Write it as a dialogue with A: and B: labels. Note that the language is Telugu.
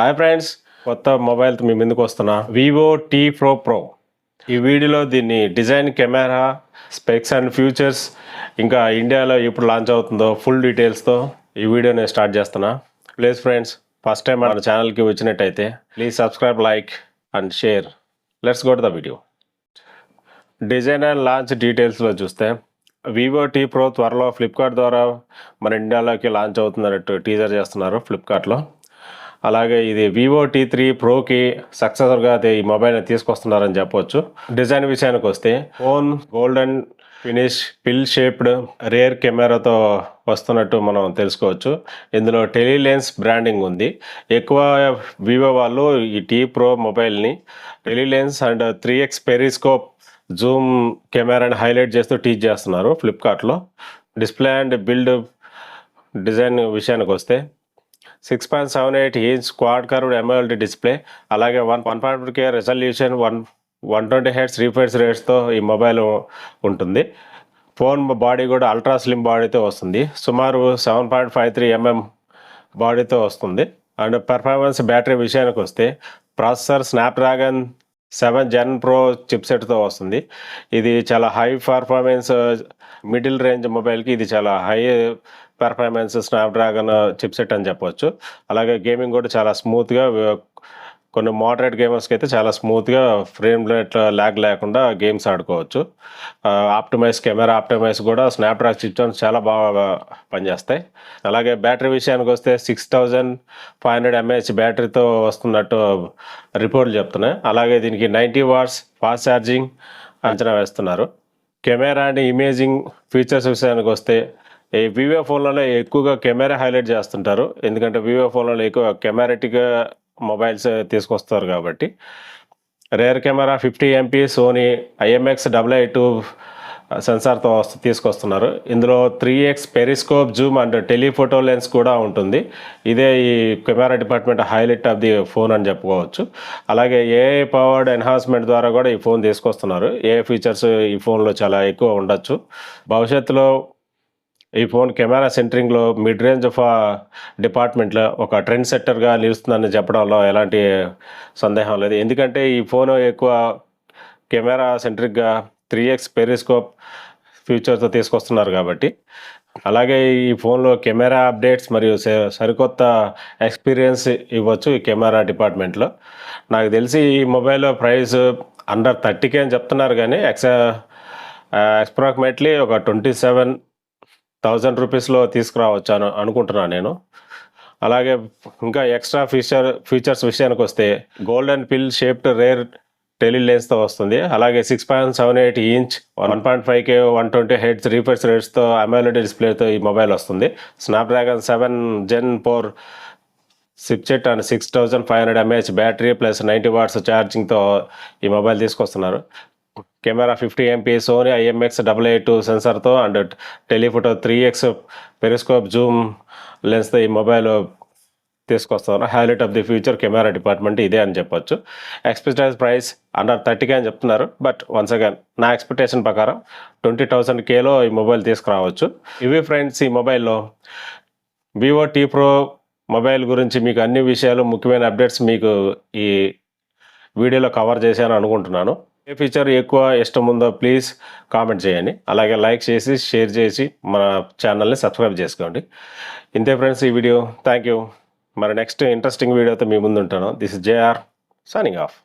A: హాయ్ ఫ్రెండ్స్ కొత్త మొబైల్తో మీ ముందుకు వస్తున్నా. వివో టీ ప్రో ప్రో ఈ వీడియోలో దీన్ని design camera specs and features ఇంకా ఇండియాలో ఎప్పుడు లాంచ్ అవుతుందో ఫుల్ డీటెయిల్స్తో ఈ వీడియో నేను స్టార్ట్ చేస్తున్నా. ప్లీజ్ ఫ్రెండ్స్ ఫస్ట్ టైం మన ఛానల్కి వచ్చినట్టయితే please subscribe like and share let's go to the video design and launch డీటెయిల్స్లో చూస్తే వివో టీ ప్రో త్వరలో ఫ్లిప్కార్ట్ ద్వారా మన ఇండియాలోకి లాంచ్ అవుతున్నట్టు టీజర్ చేస్తున్నారు ఫ్లిప్కార్ట్లో అలాగే ఇది వివో టీ త్రీ ప్రోకి సక్సెసర్గా అయితే ఈ మొబైల్ని తీసుకొస్తున్నారని చెప్పొచ్చు. డిజైన్ విషయానికి వస్తే phone golden finish pill shaped rear కెమెరాతో వస్తున్నట్టు మనం తెలుసుకోవచ్చు. ఇందులో టెలిలెన్స్ బ్రాండింగ్ ఉంది. ఎక్కువ వివో వాళ్ళు ఈ టీ ప్రో మొబైల్ని tele lens and three X periscope zoom కెమెరాని హైలైట్ చేస్తూ టీచ్ చేస్తున్నారు ఫ్లిప్కార్ట్లో డిస్ప్లే అండ్ బిల్డ్ డిజైన్ విషయానికి వస్తే six point seven eight inch quad curved MLD display అలాగే one one point K resolution one one twenty hertz refresh రేట్స్తో ఈ మొబైల్ ఉంటుంది. ఫోన్ బాడీ కూడా అల్ట్రా స్లిమ్ బాడీతో వస్తుంది. సుమారు seven point five three MM బాడీతో వస్తుంది. అండ్ పెర్ఫార్మెన్స్ బ్యాటరీ విషయానికి వస్తే processor Snapdragon seven gen pro చిప్సెట్తో వస్తుంది. ఇది చాలా హై పర్ఫార్మెన్స్ మిడిల్ రేంజ్ మొబైల్కి ఇది చాలా హై పెర్ఫార్మెన్స్ స్నాప్డ్రాగన్ చిప్సెట్ అని చెప్పవచ్చు అలాగే గేమింగ్ కూడా చాలా స్మూత్గా కొన్ని మోడరేట్ గేమర్స్కి అయితే చాలా స్మూత్గా ఫ్రేమ్ రేట్ ల్యాగ్ లేకుండా గేమ్స్ ఆడుకోవచ్చు. ఆప్టిమైజ్ కెమెరా ఆప్టిమైజ్ కూడా స్నాప్డ్రాగ్ చిప్స్ చాలా బాగా పనిచేస్తాయి. అలాగే బ్యాటరీ విషయానికి వస్తే six thousand five hundred mAh బ్యాటరీతో వస్తున్నట్టు రిపోర్ట్లు చెప్తున్నాయి. అలాగే దీనికి నైంటీ వాట్స్ ఫాస్ట్ ఛార్జింగ్ అంచనా వేస్తున్నారు. కెమెరా అండ్ ఇమేజింగ్ ఫీచర్స్ విషయానికి వస్తే ఈ వివో ఫోన్లలో ఎక్కువగా కెమెరా హైలైట్ చేస్తుంటారు. ఎందుకంటే వివో ఫోన్లలో ఎక్కువ కెమెరాటిక్గా మొబైల్స్ తీసుకొస్తారు కాబట్టి. Rear camera fifty MP Sony IMX double I two సెన్సార్తో తీసుకొస్తున్నారు. ఇందులో three X periscope zoom and telephoto lens కూడా ఉంటుంది. ఇదే ఈ camera department highlight of the phone అని చెప్పుకోవచ్చు. అలాగే ఏఐ పవర్డ్ ఎన్హాన్స్మెంట్ ద్వారా కూడా ఈ ఫోన్ తీసుకొస్తున్నారు. ఏ ఫీచర్స్ ఈ ఫోన్లో చాలా ఎక్కువ ఉండొచ్చు. భవిష్యత్తులో ఈ ఫోన్ కెమెరా సెంటరింగ్లో మిడ్ రేంజ్ ఆఫ్ డిపార్ట్మెంట్లో ఒక ట్రెండ్ సెట్టర్గా నిలుస్తుందని చెప్పడంలో ఎలాంటి సందేహం లేదు. ఎందుకంటే ఈ ఫోన్ ఎక్కువ కెమెరా సెంట్రిక్గా త్రీ ఎక్స్ పెరిస్కోప్ ఫ్యూచర్తో తీసుకొస్తున్నారు కాబట్టి. అలాగే ఈ ఫోన్లో కెమెరా అప్డేట్స్ మరియు స- సరికొత్త ఎక్స్పీరియన్స్ ఇవ్వచ్చు ఈ కెమెరా డిపార్ట్మెంట్లో. నాకు తెలిసి ఈ మొబైల్ ప్రైస్ అండర్ థర్టీకే అని చెప్తున్నారు కానీ ఎక్స్ అప్రాక్సిమేట్లీ ఒక ట్వంటీ సెవెన్ థౌజండ్ రూపీస్లో తీసుకురావచ్చు అని అనుకుంటున్నాను నేను. అలాగే ఇంకా ఎక్స్ట్రా ఫీచర్ ఫీచర్స్ విషయానికి వస్తే గోల్డెన్ పిల్ షేప్డ్ రేర్ టెలి లెన్స్తో వస్తుంది. అలాగే six point seven eight inch one point five K one twenty hertz refresh రేట్స్తో AMOLED డిస్ప్లేతో ఈ మొబైల్ వస్తుంది. Snapdragon seven gen four chipset and six thousand five hundred mAh battery plus ninety watts ఛార్జింగ్తో ఈ మొబైల్ తీసుకొస్తున్నారు. Camera fifty MP Sony IMX double eight two సెన్సార్తో and telephoto three X periscope zoom లెన్స్తో ఈ మొబైల్ తీసుకొస్తాను highlight of the future camera department ఇదే అని చెప్పొచ్చు. Expected price under thirty K అని చెప్తున్నారు. బట్ వన్స్ అగైన్ నా ఎక్స్పెక్టేషన్ ప్రకారం ట్వంటీ థౌసండ్ కేలో ఈ మొబైల్ తీసుకురావచ్చు. ఇవి ఫ్రెండ్స్ ఈ మొబైల్లో వివో టీ ప్రో మొబైల్ గురించి మీకు అన్ని విషయాలు ముఖ్యమైన అప్డేట్స్ మీకు ఈ వీడియోలో కవర్ చేశాను అనుకుంటున్నాను. ఏ ఫీచర్ ఎక్కువ ఇష్టం ఉందో ప్లీజ్ కామెంట్ చేయండి. అలాగే లైక్ చేసి షేర్ చేసి మన ఛానల్ని సబ్స్క్రైబ్ చేసుకోండి. ఇంతే ఫ్రెండ్స్ ఈ వీడియో థ్యాంక్ యూ మరి నెక్స్ట్ ఇంట్రెస్టింగ్ వీడియోతో మీ ముందు ఉంటాను. This is JR signing off